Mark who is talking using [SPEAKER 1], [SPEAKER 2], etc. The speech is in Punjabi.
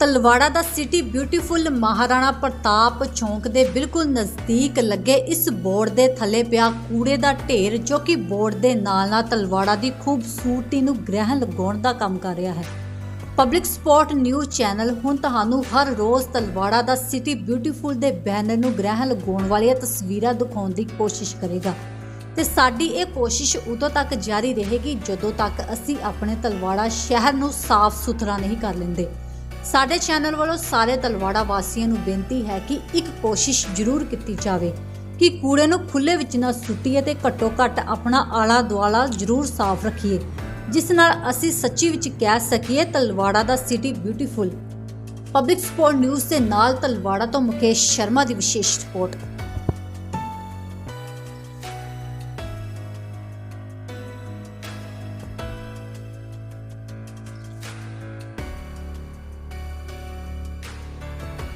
[SPEAKER 1] ਤਲਵਾੜਾ ਦਾ ਸਿਟੀ ਬਿਊਟੀਫੁਲ ਮਹਾਰਾਣਾ ਪ੍ਰਤਾਪ ਚੌਂਕ ਦੇ ਬਿਲਕੁਲ ਨਜ਼ਦੀਕ ਲੱਗੇ ਇਸ ਬੋਰਡ ਦੇ ਥੱਲੇ ਪਿਆ ਕੂੜੇ ਦਾ ਢੇਰ ਜੋ ਕਿ ਬੋਰਡ ਦੇ ਨਾਲ ਨਾਲ ਤਲਵਾੜਾ ਦੀ ਖੂਬਸੂਰਤੀ ਨੂੰ ਗ੍ਰਹਿਣ ਲਗਾਉਣ ਦਾ ਕੰਮ ਕਰ ਰਿਹਾ ਹੈ। ਪਬਲਿਕ ਸਪੋਰਟ ਨਿਊਜ਼ ਚੈਨਲ ਹੁਣ ਤੁਹਾਨੂੰ ਹਰ ਰੋਜ਼ ਤਲਵਾੜਾ ਦਾ ਸਿਟੀ ਬਿਊਟੀਫੁਲ ਦੇ ਬੈਨਰ ਨੂੰ ਗ੍ਰਹਿਣ ਲਗਾਉਣ ਵਾਲੀਆਂ ਤਸਵੀਰਾਂ ਦਿਖਾਉਣ ਦੀ ਕੋਸ਼ਿਸ਼ ਕਰੇਗਾ। ਤੇ ਸਾਡੀ ਇਹ ਕੋਸ਼ਿਸ਼ ਉਦੋਂ ਤੱਕ ਜਾਰੀ ਰਹੇਗੀ ਜਦੋਂ ਤੱਕ ਅਸੀਂ ਆਪਣੇ ਤਲਵਾੜਾ ਸ਼ਹਿਰ ਨੂੰ ਸਾਫ਼ ਸੁਥਰਾ ਨਹੀਂ ਕਰ ਲੈਂਦੇ। ਸਾਡੇ ਚੈਨਲ ਵੱਲੋਂ ਸਾਰੇ ਤਲਵਾੜਾ ਵਾਸੀਆਂ ਨੂੰ ਬੇਨਤੀ ਹੈ ਕਿ ਇੱਕ ਕੋਸ਼ਿਸ਼ ਜ਼ਰੂਰ ਕੀਤੀ ਜਾਵੇ ਕਿ ਕੂੜੇ ਨੂੰ ਖੁੱਲੇ ਵਿੱਚ ਨਾ ਸੁੱਟੀਏ ਤੇ ਘੱਟੋ ਘੱਟ ਆਪਣਾ ਆਲਾ ਦੁਆਲਾ ਜ਼ਰੂਰ ਸਾਫ਼ ਰੱਖੀਏ, ਜਿਸ ਨਾਲ ਅਸੀਂ ਸੱਚੀ ਵਿੱਚ ਕਹਿ ਸਕੀਏ ਤਲਵਾੜਾ ਦਾ city beautiful public support news ਦੇ ਨਾਲ ਤਲਵਾੜਾ ਤੋਂ ਮੁਕੇਸ਼ ਸ਼ਰਮਾ ਦੀ ਵਿਸ਼ੇਸ਼ ਰਿਪੋਰਟ।